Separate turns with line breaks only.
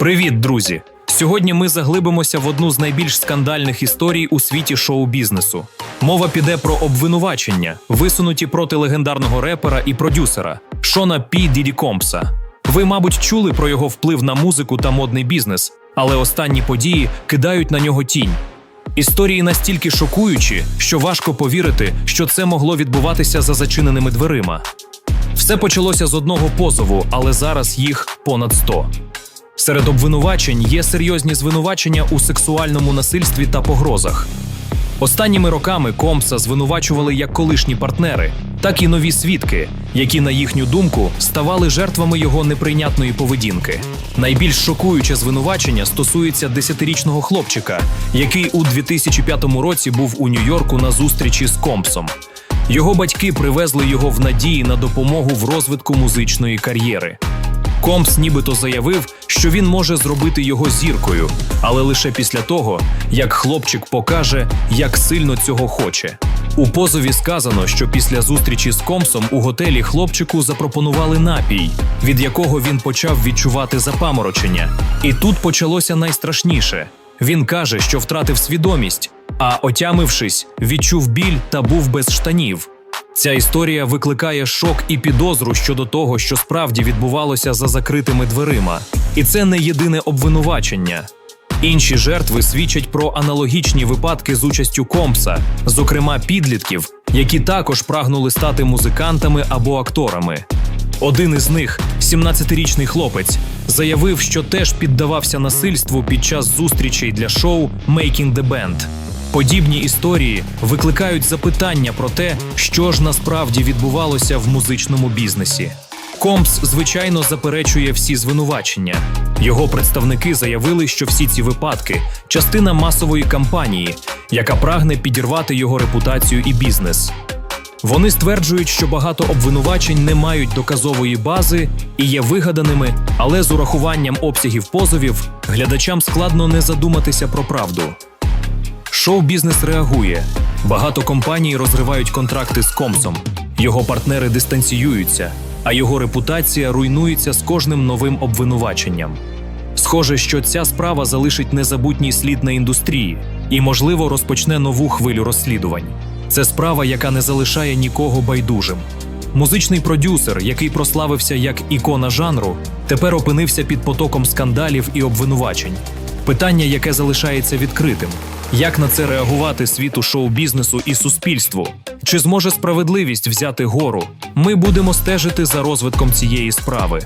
Привіт, друзі! Сьогодні ми заглибимося в одну з найбільш скандальних історій у світі шоу-бізнесу. Мова піде про обвинувачення, висунуті проти легендарного репера і продюсера Шона Пі Діді Компса. Ви, мабуть, чули про його вплив на музику та модний бізнес, але останні події кидають на нього тінь. Історії настільки шокуючі, що важко повірити, що це могло відбуватися за зачиненими дверима. Все почалося з одного позову, але зараз їх понад 100. Серед обвинувачень є серйозні звинувачення у сексуальному насильстві та погрозах. Останніми роками Компса звинувачували як колишні партнери, так і нові свідки, які, на їхню думку, ставали жертвами його неприйнятної поведінки. Найбільш шокуюче звинувачення стосується 10-річного хлопчика, який у 2005 році був у Нью-Йорку на зустрічі з Компсом. Його батьки привезли його в надії на допомогу в розвитку музичної кар'єри. Компс нібито заявив, що він може зробити його зіркою, але лише після того, як хлопчик покаже, як сильно цього хоче. У позові сказано, що після зустрічі з Компсом у готелі хлопчику запропонували напій, від якого він почав відчувати запаморочення. І тут почалося найстрашніше. Він каже, що втратив свідомість, а отямившись, відчув біль та був без штанів. Ця історія викликає шок і підозру щодо того, що справді відбувалося за закритими дверима. І це не єдине обвинувачення. Інші жертви свідчать про аналогічні випадки з участю Компса, зокрема підлітків, які також прагнули стати музикантами або акторами. Один із них, 17-річний хлопець, заявив, що теж піддавався насильству під час зустрічей для шоу «Making the Band». Подібні історії викликають запитання про те, що ж насправді відбувалося в музичному бізнесі. Компс, звичайно, заперечує всі звинувачення. Його представники заявили, що всі ці випадки частина масової кампанії, яка прагне підірвати його репутацію і бізнес. Вони стверджують, що багато обвинувачень не мають доказової бази і є вигаданими, але з урахуванням обсягів позовів глядачам складно не задуматися про правду. Шоу-бізнес реагує. Багато компаній розривають контракти з Комсом. Його партнери дистанціюються, а його репутація руйнується з кожним новим обвинуваченням. Схоже, що ця справа залишить незабутній слід на індустрії і, можливо, розпочне нову хвилю розслідувань. Це справа, яка не залишає нікого байдужим. Музичний продюсер, який прославився як ікона жанру, тепер опинився під потоком скандалів і обвинувачень. Питання, яке залишається відкритим: як на це реагувати світу шоу-бізнесу і суспільству? Чи зможе справедливість взяти гору? Ми будемо стежити за розвитком цієї справи.